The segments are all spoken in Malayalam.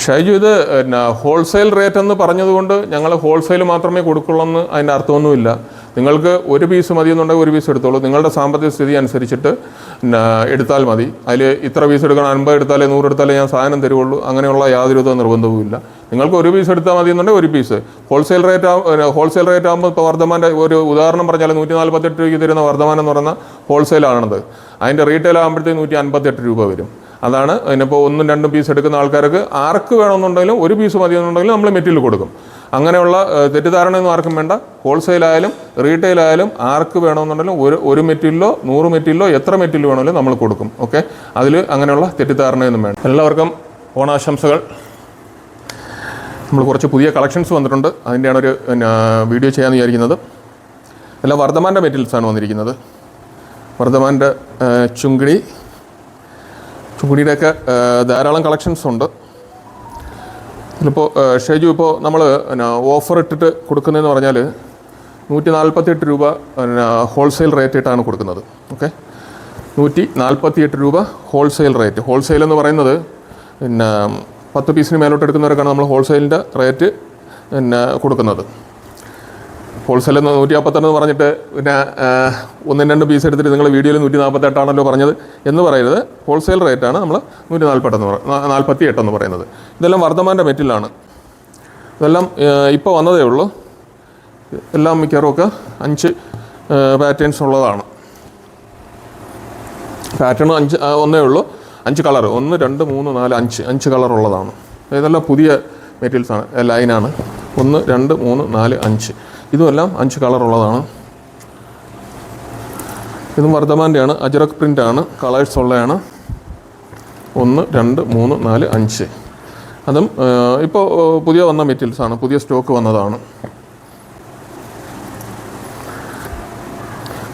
ഷൈജു ഇത് പിന്നെ ഹോൾസെയിൽ റേറ്റ് എന്ന് പറഞ്ഞതുകൊണ്ട് ഞങ്ങൾ ഹോൾസെയിൽ മാത്രമേ കൊടുക്കുള്ളൂ എന്ന് അതിന്റെ അർത്ഥമൊന്നുമില്ല. നിങ്ങൾക്ക് ഒരു പീസ് മതി എന്നുണ്ടെങ്കിൽ ഒരു പീസ് എടുത്തോളൂ. നിങ്ങളുടെ സാമ്പത്തിക സ്ഥിതി അനുസരിച്ചിട്ട് എടുത്താൽ മതി. അതിൽ ഇത്ര പീസ് എടുക്കണം അൻപത് എടുത്താലേ നൂറ് എടുത്താലേ ഞാൻ സാധനം തരുള്ളൂ അങ്ങനെയുള്ള യാതൊരു വിധ നിർബന്ധവുമില്ല നിങ്ങൾക്ക് ഒരു പീസ് എടുത്താൽ മതി എന്നുണ്ടെങ്കിൽ ഒരു piece wholesale rate wholesale rate ആകുമ്പോൾ ഇപ്പോൾ വർദ്ധമാന്റെ ഒരു ഉദാഹരണം പറഞ്ഞാൽ നൂറ്റി നാൽപ്പത്തെട്ട് രൂപയ്ക്ക് തരുന്ന വർദ്ധമാനം എന്ന് പറയുന്ന ഹോൾസെയിലാണത് അതിന്റെ റീറ്റെയിൽ ആകുമ്പോഴത്തേക്ക് നൂറ്റി അൻപത്തെട്ട് രൂപ വരും. അതാണ്. അതിനിപ്പോൾ ഒന്നും രണ്ടും പീസ് എടുക്കുന്ന ആൾക്കാർക്ക് ആർക്ക് വേണമെന്നുണ്ടെങ്കിലും ഒരു പീസ് മതി എന്നുണ്ടെങ്കിലും നമ്മൾ മെറ്റീരിയൽ കൊടുക്കും. അങ്ങനെയുള്ള തെറ്റിദ്ധാരണയൊന്നും ആർക്കും വേണ്ട. ഹോൾസെയിലായാലും റീറ്റെയിലായാലും ആർക്ക് വേണമെന്നുണ്ടെങ്കിലും ഒരു ഒരു മെറ്റീരിയലോ നൂറ് മെറ്റീരിയലോ എത്ര മെറ്റീരിയൽ വേണമെങ്കിലും നമ്മൾ കൊടുക്കും. ഓക്കെ? അതിൽ അങ്ങനെയുള്ള തെറ്റിദ്ധാരണയൊന്നും വേണ്ട. എല്ലാവർക്കും ഓണാശംസകൾ. നമ്മൾ കുറച്ച് പുതിയ കളക്ഷൻസ് വന്നിട്ടുണ്ട്. അതിന്റെയാണ് ഒരു വീഡിയോ ചെയ്യാമെന്ന് വിചാരിക്കുന്നത്. എല്ലാം വർദ്ധമാന്റെ മെറ്റീരിയൽസാണ് വന്നിരിക്കുന്നത്. വർദ്ധമാന്റെ ചുങ്കിടി ഏഹ്, ധാരാളം കളക്ഷൻസ് ഉണ്ട്. ഇതിലിപ്പോൾ ഷേജു ഇപ്പോൾ നമ്മൾ പിന്നെ ഓഫർ ഇട്ടിട്ട് കൊടുക്കുന്നതെന്ന് പറഞ്ഞാൽ നൂറ്റി നാൽപ്പത്തിയെട്ട് രൂപ പിന്നെ ഹോൾസെയിൽ റേറ്റ് ഇട്ടാണ് കൊടുക്കുന്നത്. ഓക്കെ നൂറ്റി നാൽപ്പത്തിയെട്ട് രൂപ ഹോൾസെയിൽ റേറ്റ് ഹോൾസെയിൽ എന്ന് പറയുന്നത് പിന്നെ പത്ത് പീസിന് മേലോട്ട് എടുക്കുന്നവർക്കാണ് നമ്മൾ ഹോൾസെയിലിന്റെ റേറ്റ് പിന്നെ കൊടുക്കുന്നത്. ഹോൾസെയിൽ നൂറ്റി നാൽപ്പത്തെന്ന് പറഞ്ഞിട്ട് പിന്നെ ഒന്നും രണ്ട് പീസ് എടുത്തിട്ട് നിങ്ങൾ വീഡിയോയിൽ നൂറ്റി നാൽപ്പത്തെട്ടാണല്ലോ പറഞ്ഞത് എന്ന് പറയുന്നത് ഹോൾസെയിൽ റേറ്റാണ് നമ്മൾ നൂറ്റി നാൽപ്പത്തെന്ന് പറയുന്നത് നാൽപ്പത്തി എട്ടെന്ന് പറയുന്നത്. ഇതെല്ലാം വർദ്ധമാന്റെ മെറ്റിലാണ്. ഇതെല്ലാം ഇപ്പോൾ വന്നതേ ഉള്ളൂ. എല്ലാം മിക്കവാറും ഒക്കെ അഞ്ച് പാറ്റേൺസ് ഉള്ളതാണ്. പാറ്റേൺ അഞ്ച് ഒന്നേ ഉള്ളൂ. അഞ്ച് കളർ ഒന്ന് രണ്ട് മൂന്ന് നാല് അഞ്ച്. അഞ്ച് കളർ ഉള്ളതാണ്. ഇതെല്ലാം പുതിയ മെറ്റീരിയൽസാണ് ലൈനാണ്. ഒന്ന് രണ്ട് മൂന്ന് നാല് അഞ്ച്. ഇതുമെല്ലാം അഞ്ച് കളർ ഉള്ളതാണ് ഇതും വർദ്ധമാന്റെയാണ് അജറക് പ്രിന്റാണ് കളേഴ്സ് ഉള്ളതാണ് ഒന്ന് രണ്ട് മൂന്ന് നാല് അഞ്ച്. അതും ഇപ്പോൾ പുതിയ വന്ന മെറ്റീരിയൽസാണ് പുതിയ സ്റ്റോക്ക് വന്നതാണ്.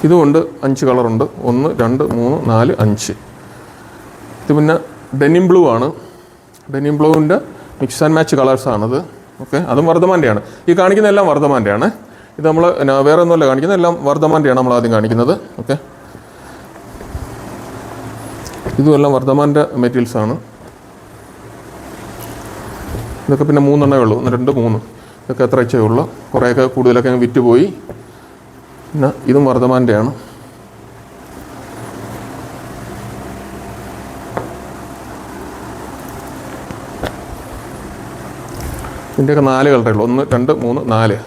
ഇതുകൊണ്ട് അഞ്ച് കളറുണ്ട്. ഒന്ന് രണ്ട് മൂന്ന് നാല് അഞ്ച്. ഇത് പിന്നെ ഡെനിം ബ്ലൂ ആണ്. ഡെനിം ബ്ലൂവിന്റെ മിക്സ് ആൻഡ് മാച്ച് കളേഴ്സാണിത് ഓക്കെ. അതും വർദ്ധമാന്റെയാണ് ഈ കാണിക്കുന്ന എല്ലാം വർദ്ധമാന്റെയാണ് ഇത് നമ്മൾ വേറെ ഒന്നുമല്ല കാണിക്കുന്നത്. എല്ലാം വർദ്ധമാന്റെയാണ് നമ്മൾ ആദ്യം കാണിക്കുന്നത്. ഓക്കെ. ഇതും എല്ലാം വർദ്ധമാന്റെ മെറ്റീരിയൽസാണ് ഇതൊക്കെ പിന്നെ മൂന്നെണ്ണേ ഉള്ളൂ. ഒന്ന് രണ്ട് മൂന്ന്. ഇതൊക്കെ എത്ര ഇച്ചേ ഉള്ളൂ. കുറേയൊക്കെ കൂടുതലൊക്കെ അങ്ങ് വിറ്റ് പോയി. പിന്നെ ഇതും വർദ്ധമാന്റെയാണ് ഇതിന്റെയൊക്കെ നാല് കളറേ ഉള്ളൂ. ഒന്ന് രണ്ട് മൂന്ന് നാല്.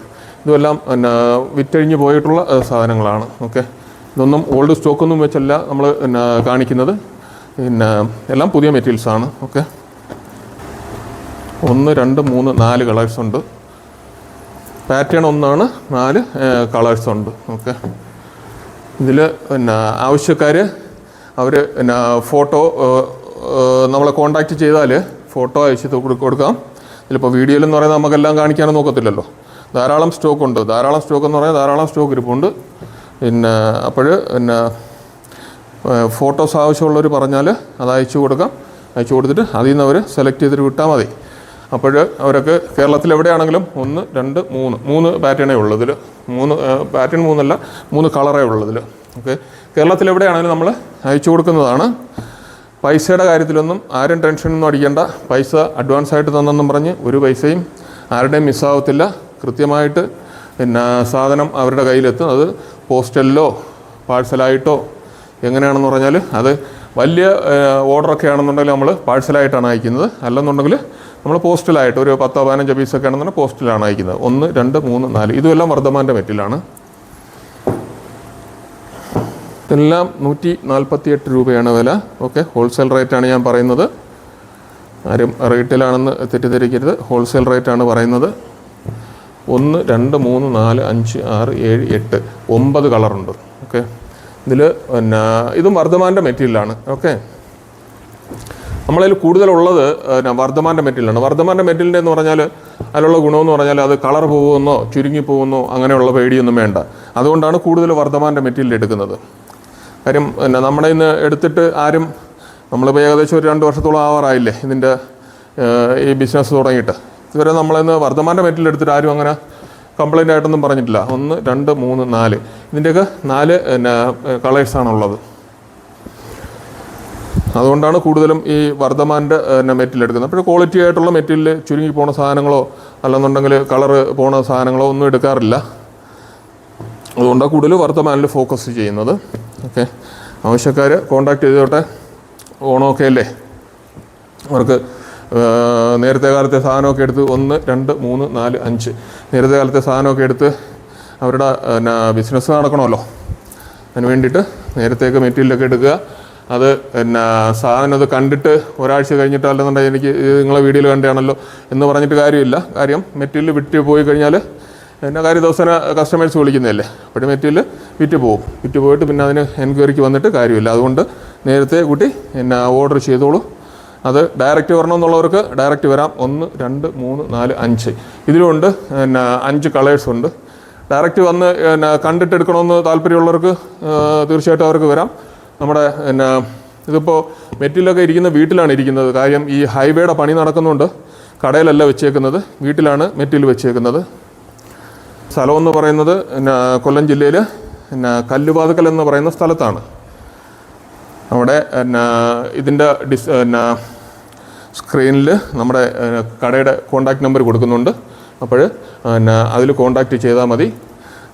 ഇതുമെല്ലാം പിന്നെ വിറ്റഴിഞ്ഞ് പോയിട്ടുള്ള സാധനങ്ങളാണ്. ഓക്കെ? ഇതൊന്നും ഓൾഡ് സ്റ്റോക്കൊന്നും വെച്ചല്ല നമ്മൾ പിന്നെ കാണിക്കുന്നത്. പിന്നെ എല്ലാം പുതിയ മെറ്റീരിയൽസാണ് ഓക്കെ? ഒന്ന് രണ്ട് മൂന്ന് നാല് കളേഴ്സ് ഉണ്ട്. പാറ്റേൺ ഒന്നാണ് നാല് കളേഴ്സ് ഉണ്ട്. ഓക്കെ? ഇതിൽ പിന്നെ ആവശ്യക്കാർ അവർ പിന്നെ ഫോട്ടോ നമ്മളെ കോണ്ടാക്റ്റ് ചെയ്താൽ ഫോട്ടോ അയച്ച് കൊടുക്കാം. ഇതിലിപ്പോൾ വീഡിയോയിൽ എന്ന് പറയുന്നത് നമുക്കെല്ലാം കാണിക്കാനൊന്നും നോക്കത്തില്ലല്ലോ ധാരാളം സ്റ്റോക്ക് ഉണ്ട് ധാരാളം സ്റ്റോക്ക് എന്ന് പറഞ്ഞാൽ ധാരാളം സ്റ്റോക്ക് ഇരിപ്പുണ്ട്. പിന്നെ അപ്പോൾ പിന്നെ ഫോട്ടോസ് ആവശ്യമുള്ളവർ പറഞ്ഞാൽ അത് അയച്ചു കൊടുക്കാം. അയച്ചു കൊടുത്തിട്ട് അതിൽ നിന്ന് അവർ സെലക്ട് ചെയ്തിട്ട് വിട്ടാൽ മതി. അപ്പോൾ അവരൊക്കെ കേരളത്തിൽ എവിടെയാണെങ്കിലും ഒന്ന് രണ്ട് മൂന്ന് മൂന്ന് പാറ്റേണേ ഉള്ളൂ ഇതിൽ. മൂന്ന് പാറ്റേൺ മൂന്നല്ല മൂന്ന് കളറേ ഉള്ളൂ ഇതിൽ. ഓക്കെ. കേരളത്തിൽ എവിടെയാണെങ്കിലും നമ്മൾ അയച്ചു കൊടുക്കുന്നതാണ്. പൈസയുടെ കാര്യത്തിലൊന്നും ആരും ടെൻഷനൊന്നും അടിക്കേണ്ട. പൈസ അഡ്വാൻസ് ആയിട്ട് തന്നെന്നും പറഞ്ഞ് ഒരു പൈസയും ആരുടെയും മിസ്സാവത്തില്ല കൃത്യമായിട്ട് പിന്നെ സാധനം അവരുടെ കയ്യിലെത്തും. അത് പോസ്റ്റലിലോ പാഴ്സലായിട്ടോ എങ്ങനെയാണെന്ന് പറഞ്ഞാൽ അത് വലിയ ഓർഡറൊക്കെ ആണെന്നുണ്ടെങ്കിൽ നമ്മൾ പാഴ്സലായിട്ടാണ് അയക്കുന്നത്. അല്ലെന്നുണ്ടെങ്കിൽ നമ്മൾ പോസ്റ്റലായിട്ട് ഒരു പത്തോ പതിനഞ്ചോ പീസൊക്കെ ആണെന്നുണ്ടെങ്കിൽ പോസ്റ്റലാണ് അയക്കുന്നത്. ഒന്ന് രണ്ട് മൂന്ന് നാല്. ഇതുമെല്ലാം വർദ്ധമാന്റെ മെറ്റിലാണ്. ഇതെല്ലാം നൂറ്റി നാൽപ്പത്തി എട്ട് രൂപയാണ് വില. ഓക്കെ ഹോൾസെയിൽ റേറ്റാണ് ഞാൻ പറയുന്നത്. ആരും റീറ്റെയിലാണെന്ന് തെറ്റിദ്ധരിക്കരുത്. ഹോൾസെയിൽ റേറ്റാണ് പറയുന്നത്. ഒന്ന് രണ്ട് മൂന്ന് നാല് അഞ്ച് ആറ് ഏഴ് എട്ട് ഒമ്പത് കളറുണ്ട് ഓക്കെ ഇതിൽ പിന്നെ ഇതും വർദ്ധമാന്റെ മെറ്റീരിയലാണ് ഓക്കെ നമ്മളതിൽ കൂടുതലുള്ളത് പിന്നെ വർദ്ധമാന്റെ മെറ്റീരിയലാണ് വർദ്ധമാന്റെ മെറ്റീരിയലിന്റെ എന്ന് പറഞ്ഞാൽ അതിലുള്ള ഗുണമെന്ന് പറഞ്ഞാൽ അത് കളർ പോകുമെന്നോ ചുരുങ്ങി പോകുന്നോ അങ്ങനെയുള്ള പേടിയൊന്നും വേണ്ട. അതുകൊണ്ടാണ് കൂടുതൽ വർദ്ധമാന്റെ മെറ്റീരിയൽ എടുക്കുന്നത്. കാര്യം പിന്നെ നമ്മുടെ ഇന്ന് എടുത്തിട്ട് ആരും നമ്മളിപ്പോൾ ഏകദേശം ഒരു രണ്ട് വർഷത്തോളം ആവാറായില്ലേ ഇതിന്റെ ഈ ബിസിനസ് തുടങ്ങിയിട്ട്. ഇതുവരെ നമ്മളിന്ന് വർദ്ധമാന്റെ മെറ്റീരിയൽ എടുത്തിട്ട് ആരും അങ്ങനെ കംപ്ലൈന്റ് ആയിട്ടൊന്നും പറഞ്ഞിട്ടില്ല. ഒന്ന് രണ്ട് മൂന്ന് നാല്. ഇതിന്റെയൊക്കെ നാല് പിന്നെ കളേഴ്സാണുള്ളത് അതുകൊണ്ടാണ് കൂടുതലും ഈ വർദ്ധമാന്റെ പിന്നെ മെറ്റീരിയൽ എടുക്കുന്നത്. അപ്പോൾ ക്വാളിറ്റി ആയിട്ടുള്ള മെറ്റീരിയൽ ചുരുങ്ങി പോണ സാധനങ്ങളോ അല്ലെന്നുണ്ടെങ്കിൽ കളറ് പോണ സാധനങ്ങളോ ഒന്നും എടുക്കാറില്ല. അതുകൊണ്ടാണ് കൂടുതൽ വർദ്ധമാനിൽ ഫോക്കസ് ചെയ്യുന്നത്. ഓക്കെ. ആവശ്യക്കാർ കോണ്ടാക്ട് ചെയ്തോട്ടെ. ഓണമൊക്കെ അല്ലേ? അവർക്ക് നേരത്തെ കാലത്തെ സാധനമൊക്കെ എടുത്ത് ഒന്ന് രണ്ട് മൂന്ന് നാല് അഞ്ച്. നേരത്തെ കാലത്തെ സാധനമൊക്കെ എടുത്ത് അവരുടെ ബിസിനസ് നടക്കണമല്ലോ. അതിന് വേണ്ടിയിട്ട് നേരത്തേക്ക് മെറ്റീരിയലൊക്കെ എടുക്കുക. അത് പിന്നെ സാധനം അത് കണ്ടിട്ട് ഒരാഴ്ച കഴിഞ്ഞിട്ട് അല്ലെന്നുണ്ടെങ്കിൽ എനിക്ക് നിങ്ങളെ വീഡിയോയിൽ കണ്ടാണല്ലോ എന്ന് പറഞ്ഞിട്ട് കാര്യമില്ല. കാര്യം മെറ്റീരിയൽ വിറ്റ് പോയി കഴിഞ്ഞാൽ പിന്നെ കാര്യം ദിവസേന കസ്റ്റമേഴ്സ് വിളിക്കുന്നതല്ലേ. അപ്പോൾ മെറ്റീരിയൽ വിറ്റ് പോകും. വിറ്റ് പോയിട്ട് പിന്നെ അതിന് എൻക്വയറിക്ക് വന്നിട്ട് കാര്യമില്ല. അതുകൊണ്ട് നേരത്തെ കൂട്ടി പിന്നെ ഓർഡർ ചെയ്തോളൂ. അത് ഡയറക്റ്റ് വരണമെന്നുള്ളവർക്ക് ഡയറക്റ്റ് വരാം. ഒന്ന് രണ്ട് മൂന്ന് നാല് അഞ്ച്. ഇതിലുണ്ട് പിന്നെ അഞ്ച് കളേഴ്സ് ഉണ്ട്. ഡയറക്റ്റ് വന്ന് പിന്നെ കണ്ടിട്ട് എടുക്കണമെന്ന് താല്പര്യമുള്ളവർക്ക് തീർച്ചയായിട്ടും അവർക്ക് വരാം. നമ്മുടെ പിന്നെ ഇതിപ്പോൾ മെറ്റിലൊക്കെ ഇരിക്കുന്ന വീട്ടിലാണ് ഇരിക്കുന്നത്. കാര്യം ഈ ഹൈവേയുടെ പണി നടക്കുന്നുണ്ട്. കടയിലല്ല വെച്ചേക്കുന്നത്. വീട്ടിലാണ് മെറ്റിൽ വെച്ചേക്കുന്നത്. സ്ഥലം എന്ന് പറയുന്നത് പിന്നെ കൊല്ലം ജില്ലയിൽ പിന്നെ കല്ലുപാതക്കൽ എന്ന് പറയുന്ന സ്ഥലത്താണ്. അവിടെ പിന്നെ ഇതിന്റെ ഡിസ് പിന്നെ സ്ക്രീനിൽ നമ്മുടെ കടയുടെ കോണ്ടാക്ട് നമ്പർ കൊടുക്കുന്നുണ്ട്. അപ്പോൾ പിന്നെ അതിൽ കോണ്ടാക്ട് ചെയ്താൽ മതി.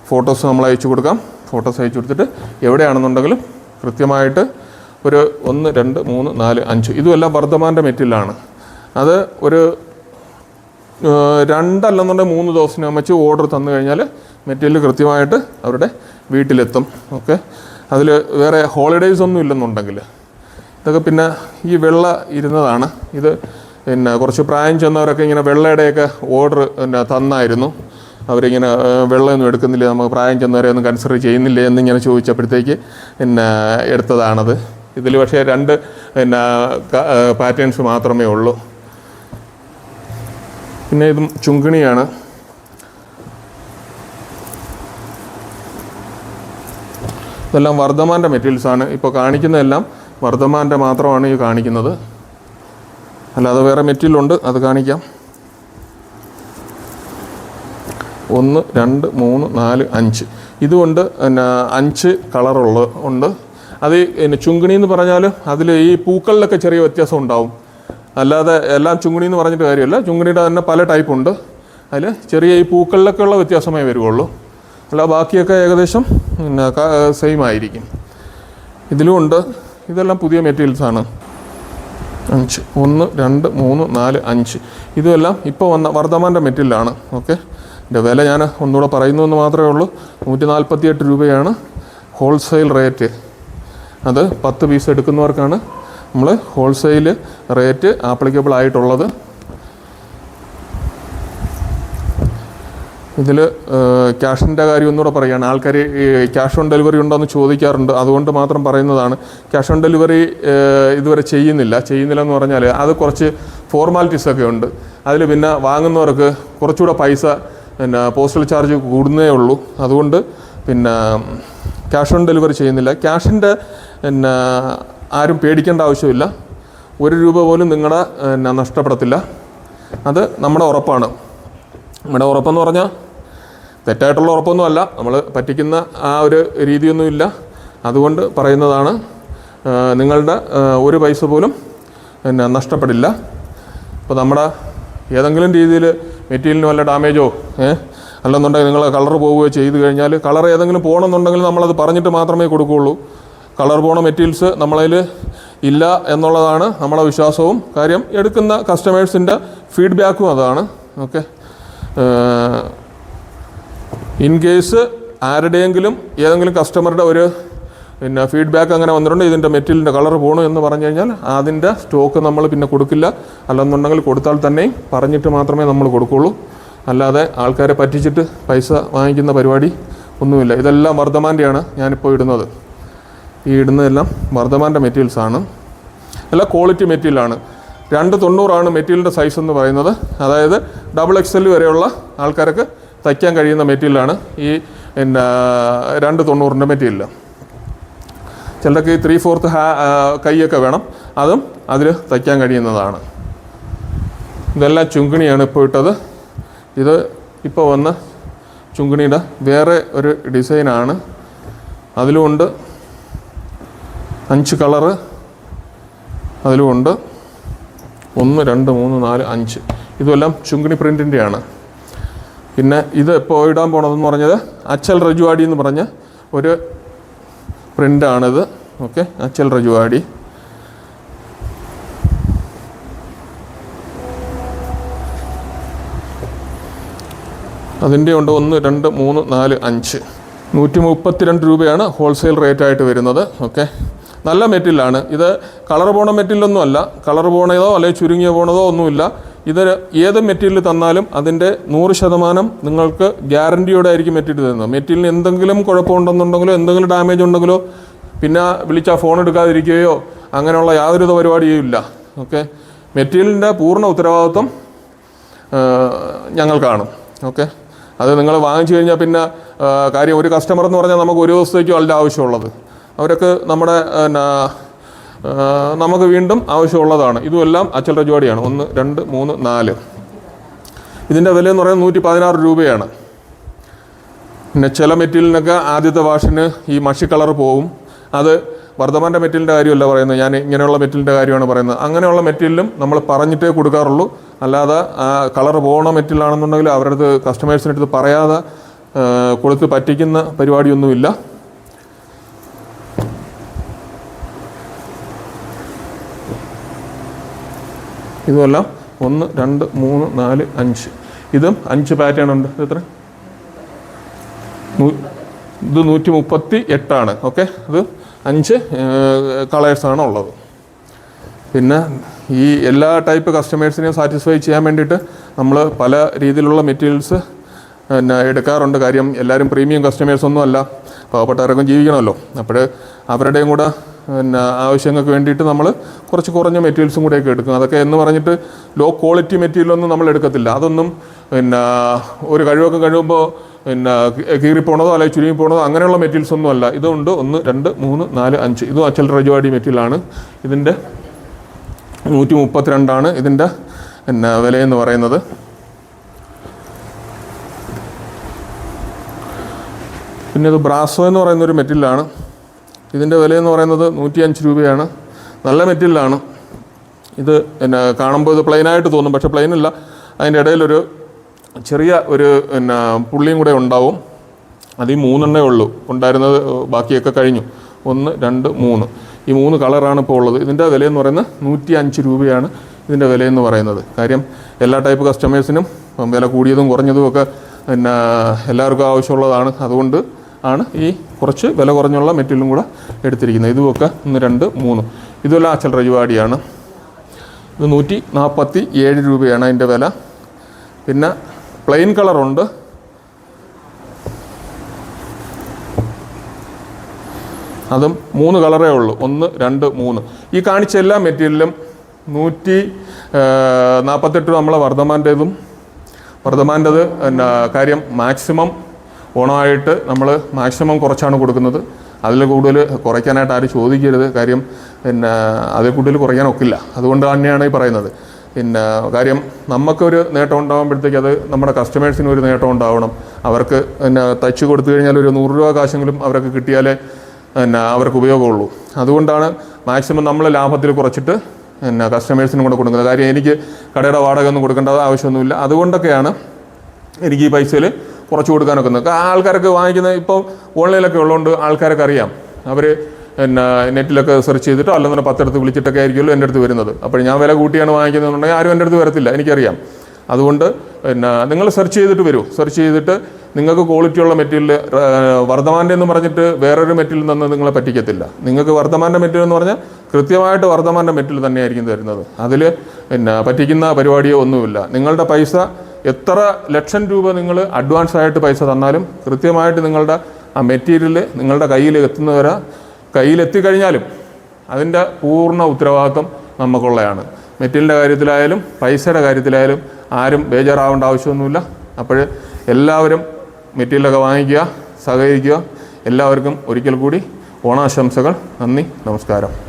ഫോട്ടോസ് നമ്മൾ അയച്ചു കൊടുക്കാം. ഫോട്ടോസ് അയച്ചു കൊടുത്തിട്ട് എവിടെയാണെന്നുണ്ടെങ്കിലും കൃത്യമായിട്ട് ഒരു ഒന്ന് രണ്ട് മൂന്ന് നാല് അഞ്ച് ഇതുമെല്ലാം വർദ്ധമാന്റെ മെറ്റീരിയലാണ്. അത് ഒരു രണ്ടല്ലെന്നുണ്ടെങ്കിൽ മൂന്ന് ദിവസത്തിനകം വെച്ച് ഓർഡർ തന്നു കഴിഞ്ഞാൽ മെറ്റീരിയൽ കൃത്യമായിട്ട് അവരുടെ വീട്ടിലെത്തും. ഓക്കെ? അതിൽ വേറെ ഹോളിഡേയ്സ് ഒന്നും ഇല്ലെന്നുണ്ടെങ്കിൽ ഇതൊക്കെ പിന്നെ ഈ വെള്ള ഇരുന്നതാണ്. ഇത് പിന്നെ കുറച്ച് പ്രായം ചെന്നവരൊക്കെ ഇങ്ങനെ വെള്ളയുടെയൊക്കെ ഓർഡർ പിന്നെ തന്നായിരുന്നു. അവരിങ്ങനെ വെള്ളമൊന്നും എടുക്കുന്നില്ല നമുക്ക് പ്രായം ചെന്നവരെ ഒന്നും കൺസിഡർ ചെയ്യുന്നില്ല എന്നിങ്ങനെ ചോദിച്ചപ്പോഴത്തേക്ക് പിന്നെ എടുത്തതാണത്. ഇതിൽ പക്ഷേ രണ്ട് പിന്നെ പാറ്റേൺസ് മാത്രമേ ഉള്ളൂ. പിന്നെ ഇതും ചുങ്കിണിയാണ്. ഇതെല്ലാം വർദ്ധമാന്റെ മെറ്റീരിയൽസാണ് ഇപ്പോൾ കാണിക്കുന്നതെല്ലാം വർദ്ധമാന്റെ മാത്രമാണ് ഈ കാണിക്കുന്നത്. അല്ലാതെ വേറെ മെറ്റീരിയൽ ഉണ്ട് അത് കാണിക്കാം. ഒന്ന് രണ്ട് മൂന്ന് നാല് അഞ്ച്. ഇതുകൊണ്ട് പിന്നെ അഞ്ച് കളറുള്ള ഉണ്ട്. അത് പിന്നെ ചുങ്കിണി എന്ന് പറഞ്ഞാൽ അതിൽ ഈ പൂക്കളിലൊക്കെ ചെറിയ വ്യത്യാസം ഉണ്ടാവും. അല്ലാതെ എല്ലാം ചുങ്കിണി എന്ന് പറഞ്ഞിട്ട് കാര്യമല്ല. ചുങ്കിണിയുടെ തന്നെ പല ടൈപ്പ് ഉണ്ട്. അതിൽ ചെറിയ ഈ പൂക്കളിലൊക്കെ ഉള്ള വ്യത്യാസമേ വരുള്ളൂ അല്ല ബാക്കിയൊക്കെ ഏകദേശം പിന്നെ സെയിം ആയിരിക്കും. ഇതിലും ഉണ്ട്. ഇതെല്ലാം പുതിയ മെറ്റീരിയൽസ് ആണ്. അഞ്ച് ഒന്ന് രണ്ട് മൂന്ന് നാല് അഞ്ച്. ഇതുമെല്ലാം ഇപ്പോൾ വന്ന വർദ്ധമാന്റെ മെറ്റീരിയലാണ് ഓക്കെ ഇതിന്റെ വില ഞാൻ ഒന്നുകൂടെ പറയുന്നു എന്ന് മാത്രമേ ഉള്ളൂ. നൂറ്റി നാൽപ്പത്തി എട്ട് രൂപയാണ് ഹോൾസെയിൽ റേറ്റ് അത് പത്ത് പീസ് എടുക്കുന്നവർക്കാണ് നമ്മൾ ഹോൾസെയിൽ റേറ്റ് ആപ്ലിക്കബിൾ ആയിട്ടുള്ളത്. ഇതിൽ ക്യാഷിന്റെ കാര്യം ഒന്നുകൂടെ പറയുകയാണ്. ആൾക്കാർ ക്യാഷ് ഓൺ ഡെലിവറി ഉണ്ടോ എന്ന് ചോദിക്കാറുണ്ട്. അതുകൊണ്ട് മാത്രം പറയുന്നതാണ്. ക്യാഷ് ഓൺ ഡെലിവറി ഇതുവരെ ചെയ്യുന്നില്ല. ചെയ്യുന്നില്ല എന്ന് പറഞ്ഞാൽ അത് കുറച്ച് ഫോർമാലിറ്റീസൊക്കെ ഉണ്ട്. അതിൽ പിന്നെ വാങ്ങുന്നവർക്ക് കുറച്ചുകൂടെ പൈസ പിന്നെ പോസ്റ്റൽ ചാർജ് കൂടുന്നേ ഉള്ളൂ. അതുകൊണ്ട് പിന്നെ ക്യാഷ് ഓൺ ഡെലിവറി ചെയ്യുന്നില്ല. ക്യാഷിന്റെ പിന്നെ ആരും പേടിക്കേണ്ട ആവശ്യമില്ല. ഒരു രൂപ പോലും നിങ്ങളുടെ നഷ്ടപ്പെടത്തില്ല. അത് നമ്മുടെ ഉറപ്പാണ്. നമ്മുടെ ഉറപ്പെന്ന് പറഞ്ഞാൽ തെറ്റായിട്ടുള്ള ഉറപ്പൊന്നുമല്ല. നമ്മൾ പറ്റിക്കുന്ന ആ ഒരു രീതിയൊന്നുമില്ല അതുകൊണ്ട് പറയുന്നതാണ് നിങ്ങളുടെ ഒരു പൈസ പോലും പിന്നെ നഷ്ടപ്പെടില്ല. അപ്പോൾ നമ്മുടെ ഏതെങ്കിലും രീതിയിൽ മെറ്റീരിയലിന് വല്ല ഡാമേജോ ഏഹ് അല്ലെന്നുണ്ടെങ്കിൽ നിങ്ങൾ കളർ പോവുകയോ ചെയ്തു കഴിഞ്ഞാൽ കളർ ഏതെങ്കിലും പോകണമെന്നുണ്ടെങ്കിൽ നമ്മളത് പറഞ്ഞിട്ട് മാത്രമേ കൊടുക്കുകയുള്ളൂ. കളർ പോണ മെറ്റീരിയൽസ് നമ്മളതിൽ ഇല്ല എന്നുള്ളതാണ് നമ്മളെ വിശ്വാസവും. കാര്യം എടുക്കുന്ന കസ്റ്റമേഴ്സിന്റെ ഫീഡ്ബാക്കും അതാണ്. ഓക്കെ? ഇൻ കേസ് ആരുടെയെങ്കിലും ഏതെങ്കിലും കസ്റ്റമറുടെ ഒരു പിന്നെ ഫീഡ്ബാക്ക് അങ്ങനെ വന്നിട്ടുണ്ട് ഇതിന്റെ മെറ്റീരിയലിന്റെ കളർ പോകണം എന്ന് പറഞ്ഞു കഴിഞ്ഞാൽ അതിന്റെ സ്റ്റോക്ക് നമ്മൾ പിന്നെ കൊടുക്കില്ല. അല്ലെന്നുണ്ടെങ്കിൽ കൊടുത്താൽ തന്നെയും പറഞ്ഞിട്ട് മാത്രമേ നമ്മൾ കൊടുക്കുള്ളൂ. അല്ലാതെ ആൾക്കാരെ പറ്റിച്ചിട്ട് പൈസ വാങ്ങിക്കുന്ന പരിപാടി ഒന്നുമില്ല. ഇതെല്ലാം വർദ്ധമാന്റെയാണ് ഞാനിപ്പോൾ ഇടുന്നത്. ഈ ഇടുന്നതെല്ലാം വർദ്ധമാന്റെ മെറ്റീരിയൽസാണ്. എല്ലാം ക്വാളിറ്റി മെറ്റീരിയലാണ്. രണ്ട് തൊണ്ണൂറാണ് മെറ്റീരിയലിന്റെ സൈസ് എന്ന് പറയുന്നത്. അതായത് ഡബിൾ എക്സ് വരെയുള്ള ആൾക്കാർക്ക് തയ്ക്കാൻ കഴിയുന്ന മെറ്റീരിയലാണ്. ഈ പിന്നെ രണ്ട് തൊണ്ണൂറിന്റെ മെറ്റീരിയൽ ചിലർക്ക് ഈ ത്രീ ഫോർത്ത് ഹാ കൈയൊക്കെ വേണം. അതും അതിൽ തയ്ക്കാൻ കഴിയുന്നതാണ്. ഇതെല്ലാം ചുങ്കിണിയാണ് ഇപ്പോൾ ഇട്ടത്. ഇത് ഇപ്പോൾ വന്ന ചുങ്കിണിയുടെ വേറെ ഒരു ഡിസൈനാണ്. അതിലുമുണ്ട് അഞ്ച് കളറ് അതിലുമുണ്ട് ഒന്ന് രണ്ട് മൂന്ന് നാല് അഞ്ച്. ഇതുമെല്ലാം ചുങ്കിണി പ്രിന്റിന്റെയാണ് പിന്നെ ഇത് ഇപ്പോൾ ഇടാൻ പോണതെന്ന് പറഞ്ഞത്? അച്ചൽ റജുവാടി എന്ന് പറഞ്ഞ ഒരു പ്രിന്റാണിത് ഓക്കെ അച്ചൽ റജുവാടി. അതിന്റെ ഉണ്ട് ഒന്ന് രണ്ട് മൂന്ന് നാല് അഞ്ച്. നൂറ്റി മുപ്പത്തിരണ്ട് രൂപയാണ് ഹോൾസെയിൽ റേറ്റ് ആയിട്ട് വരുന്നത്. ഓക്കെ നല്ല മെറ്റീരിയലാണ്. ഇത് കളർ പോണ മെറ്റീരിയലൊന്നും അല്ല കളർ പോണതോ അല്ലെങ്കിൽ ചുരുങ്ങിയ പോണതോ ഒന്നുമില്ല. ഇത് ഏത് മെറ്റീരിയൽ തന്നാലും അതിന്റെ നൂറ് ശതമാനം നിങ്ങൾക്ക് ഗ്യാരണ്ടിയോടെ ആയിരിക്കും മെറ്റീരിയൽ തരുന്നത്. മെറ്റീരിയലിന് എന്തെങ്കിലും കുഴപ്പമുണ്ടെന്നുണ്ടെങ്കിലോ എന്തെങ്കിലും ഡാമേജ് ഉണ്ടെങ്കിലോ പിന്നെ വിളിച്ചാൽ ഫോൺ എടുക്കാതിരിക്കുകയോ അങ്ങനെയുള്ള യാതൊരു പരിപാടിയും ഇല്ല. ഓക്കെ മെറ്റീരിയലിന്റെ പൂർണ ഉത്തരവാദിത്വം ഞങ്ങൾ കാണും. ഓക്കെ അത് നിങ്ങൾ വാങ്ങിച്ചു കഴിഞ്ഞാൽ പിന്നെ കാര്യം ഒരു കസ്റ്റമർ എന്ന് പറഞ്ഞാൽ നമുക്ക് ഒരു ദിവസത്തേക്കും അല്ല ആവശ്യമുള്ളത്. അവരൊക്കെ നമ്മുടെ നമുക്ക് വീണ്ടും ആവശ്യമുള്ളതാണ്. ഇതുമെല്ലാം അച്ചൽ ജോഡിയാണ് ഒന്ന് രണ്ട് മൂന്ന് നാല്. ഇതിന്റെ വില എന്ന് പറയുന്നത് നൂറ്റി പതിനാറ് രൂപയാണ്. പിന്നെ ചില മെറ്റീരിയലിനൊക്കെ ആദ്യത്തെ വാഷിന് ഈ മഷി കളർ പോവും. അത് വർദ്ധമാന്റെ മെറ്റീരിയലിന്റെ കാര്യമല്ല പറയുന്നത്. ഞാൻ ഇങ്ങനെയുള്ള മെറ്റീരിയലിന്റെ കാര്യമാണ് പറയുന്നത്. അങ്ങനെയുള്ള മെറ്റീരിയലും നമ്മൾ പറഞ്ഞിട്ടേ കൊടുക്കാറുള്ളൂ. അല്ലാതെ കളർ പോകണ മെറ്റീരിയൽ ആണെന്നുണ്ടെങ്കിൽ അവരുടെ അടുത്ത് അടുത്ത് പറയാതെ കൊടുത്ത് പറ്റിക്കുന്ന പരിപാടിയൊന്നുമില്ല. ഇതുമെല്ലാം. ഒന്ന് രണ്ട് മൂന്ന് നാല് അഞ്ച്. ഇതും അഞ്ച് പാറ്റേൺ ഉണ്ട്. എത്ര? ഇത് നൂറ്റി മുപ്പത്തി എട്ടാണ് ഓക്കെ ഇത് അഞ്ച് കളേഴ്സാണ് ഉള്ളത്. പിന്നെ ഈ എല്ലാ ടൈപ്പ് കസ്റ്റമേഴ്സിനെയും സാറ്റിസ്ഫൈ ചെയ്യാൻ വേണ്ടിയിട്ട് നമ്മൾ പല രീതിയിലുള്ള മെറ്റീരിയൽസ് പിന്നെ എടുക്കാറുണ്ട്. കാര്യം എല്ലാവരും പ്രീമിയം കസ്റ്റമേഴ്സൊന്നും അല്ല പാവപ്പെട്ടവരൊക്കെ ജീവിക്കണമല്ലോ. അപ്പോൾ അവരുടെയും കൂടെ പിന്നെ ആവശ്യങ്ങൾക്ക് വേണ്ടിയിട്ട് നമ്മൾ കുറച്ച് കുറഞ്ഞ മെറ്റീരിയൽസും കൂടെയൊക്കെ എടുക്കും. അതൊക്കെ എന്ന് പറഞ്ഞിട്ട് ലോ ക്വാളിറ്റി മെറ്റീരിയലൊന്നും നമ്മൾ എടുക്കത്തില്ല. അതൊന്നും പിന്നെ ഒരു കഴിവൊക്കെ കഴിയുമ്പോൾ പിന്നെ കീറിപ്പോണതോ അല്ലെങ്കിൽ ചുരുങ്ങി പോണതോ അങ്ങനെയുള്ള മെറ്റീരിയൽസ് ഒന്നും അല്ല. ഇതുണ്ട് ഒന്ന് രണ്ട് മൂന്ന് നാല് അഞ്ച്. ഇതും അച്ചൽ റജുവാടി മെറ്റീരിയലാണ്. ഇതിന്റെ നൂറ്റി മുപ്പത്തിരണ്ടാണ് ഇതിന്റെ പിന്നെ വിലയെന്ന് പറയുന്നത്. പിന്നെ ഇത് ബ്രാസോ എന്ന് പറയുന്ന ഒരു മെറ്റീരിയലാണ്. ഇതിന്റെ വിലയെന്ന് പറയുന്നത് നൂറ്റി അഞ്ച് രൂപയാണ്. നല്ല മെറ്റീരിയലാണ്. ഇത് പിന്നെ കാണുമ്പോൾ ഇത് പ്ലെയിനായിട്ട് തോന്നും. പക്ഷേ പ്ലെയിൻ അല്ല. അതിന്റെ ഇടയിലൊരു ചെറിയ ഒരു പിന്നെ പുള്ളിയും കൂടെ ഉണ്ടാവും. അത് ഈ മൂന്നെണ്ണേ ഉള്ളൂ. ഉണ്ടായിരുന്നത് ബാക്കിയൊക്കെ കഴിഞ്ഞു. ഒന്ന് രണ്ട് മൂന്ന്. ഈ മൂന്ന് കളറാണ് ഇപ്പോൾ ഉള്ളത്. ഇതിന്റെ വിലയെന്ന് പറയുന്നത് നൂറ്റി അഞ്ച് രൂപയാണ് ഇതിന്റെ വിലയെന്ന് പറയുന്നത്. കാര്യം എല്ലാ ടൈപ്പ് കസ്റ്റമേഴ്സിനും വില കൂടിയതും കുറഞ്ഞതും ഒക്കെ പിന്നെ എല്ലാവർക്കും ആവശ്യമുള്ളതാണ്. അതുകൊണ്ട് ആണ് ഈ കുറച്ച് വില കുറഞ്ഞുള്ള മെറ്റീരിയലും കൂടെ എടുത്തിരിക്കുന്നത്. ഇതുമൊക്കെ ഒന്ന് രണ്ട് മൂന്ന്. ഇതുമെല്ലാം അച്ചൽ റജുവാടിയാണ്. ഇത് നൂറ്റി നാൽപ്പത്തി ഏഴ് രൂപയാണ് അതിന്റെ വില. പിന്നെ പ്ലെയിൻ കളറുണ്ട്. അതും മൂന്ന് കളറേ ഉള്ളൂ. ഒന്ന് രണ്ട് മൂന്ന്. ഈ കാണിച്ച എല്ലാ മെറ്റീരിയലും നൂറ്റി നാൽപ്പത്തെട്ട് നമ്മളെ വർദ്ധമാന്റേതും. വർദ്ധമാന്റെത് പിന്നെ കാര്യം മാക്സിമം ഓണമായിട്ട് നമ്മൾ മാക്സിമം കുറച്ചാണ് കൊടുക്കുന്നത്. അതിൽ കൂടുതൽ കുറയ്ക്കാനായിട്ട് ആരും ചോദിക്കരുത്. കാര്യം പിന്നെ അതിൽ കൂടുതൽ കുറയ്ക്കാൻ ഒക്കില്ല. അതുകൊണ്ട് തന്നെയാണ് ഈ പറയുന്നത്. പിന്നെ കാര്യം നമുക്കൊരു നേട്ടം ഉണ്ടാകുമ്പോഴത്തേക്ക് അത് നമ്മുടെ കസ്റ്റമേഴ്സിന് ഒരു നേട്ടം ഉണ്ടാവണം. അവർക്ക് പിന്നെ തയ്ച്ച് കൊടുത്തു കഴിഞ്ഞാൽ ഒരു നൂറ് രൂപ കാശെങ്കിലും അവർക്ക് കിട്ടിയാലേ പിന്നെ അവർക്ക് ഉപയോഗമുള്ളൂ. അതുകൊണ്ടാണ് മാക്സിമം നമ്മൾ ലാഭത്തിൽ കുറച്ചിട്ട് പിന്നെ കസ്റ്റമേഴ്സിനും കൂടെ കൊടുക്കുന്നത്. കാര്യം എനിക്ക് കടയുടെ വാടക ഒന്നും കൊടുക്കേണ്ട ആവശ്യമൊന്നുമില്ല. അതുകൊണ്ടൊക്കെയാണ് എനിക്ക് ഈ പൈസയിൽ കുറച്ച് കൊടുക്കാനൊക്കെ നിൽക്കുക ആൾക്കാരൊക്കെ വാങ്ങിക്കുന്ന ഇപ്പോൾ ഓൺലൈനിലൊക്കെ ഉള്ളതുകൊണ്ട് ആൾക്കാരൊക്കെ അറിയാം. അവർ പിന്നെ നെറ്റിലൊക്കെ സെർച്ച് ചെയ്തിട്ടോ അല്ലെന്നുണ്ടെങ്കിൽ പത്തെടുത്ത് വിളിച്ചിട്ടൊക്കെ ആയിരിക്കുമല്ലോ എന്റെ അടുത്ത് വരുന്നത്. അപ്പോൾ ഞാൻ വില കൂട്ടിയാണ് വാങ്ങിക്കുന്നതെന്നുണ്ടെങ്കിൽ ആരും എന്റെ അടുത്ത് വരത്തില്ല എനിക്കറിയാം. അതുകൊണ്ട് പിന്നെ നിങ്ങൾ സെർച്ച് ചെയ്തിട്ട് വരൂ. സെർച്ച് ചെയ്തിട്ട് നിങ്ങൾക്ക് ക്വാളിറ്റിയുള്ള മെറ്റീരിയൽ വർദ്ധമാന്റെ എന്ന് പറഞ്ഞിട്ട് വേറൊരു മെറ്റീരിയൽ നിന്ന് നിങ്ങളെ പറ്റിക്കത്തില്ല. നിങ്ങൾക്ക് വർദ്ധമാന്റെ മെറ്റീരിയൽ എന്ന് പറഞ്ഞാൽ കൃത്യമായിട്ട് വർദ്ധമാന്റെ മെറ്റീരിയൽ തന്നെയായിരിക്കും തരുന്നത്. അതിൽ പിന്നെ പറ്റിക്കുന്ന പരിപാടിയോ ഒന്നുമില്ല. നിങ്ങളുടെ പൈസ എത്ര ലക്ഷം രൂപ നിങ്ങൾ അഡ്വാൻസ് ആയിട്ട് പൈസ തന്നാലും കൃത്യമായിട്ട് നിങ്ങളുടെ ആ മെറ്റീരിയൽ നിങ്ങളുടെ കയ്യിൽ എത്തുന്നവരെ കയ്യിലെത്തിക്കഴിഞ്ഞാലും അതിന്റെ പൂർണ ഉത്തരവാദിത്വം നമുക്കുള്ളതാണ്. മെറ്റീരിയലിന്റെ കാര്യത്തിലായാലും പൈസയുടെ കാര്യത്തിലായാലും ആരും ബേജാറാവേണ്ട ആവശ്യമൊന്നുമില്ല. അപ്പോൾ എല്ലാവരും മെറ്റീരിയലൊക്കെ വാങ്ങിക്കുക സഹകരിക്കുക. എല്ലാവർക്കും ഒരിക്കൽ കൂടി ഓണാശംസകൾ. നന്ദി നമസ്കാരം.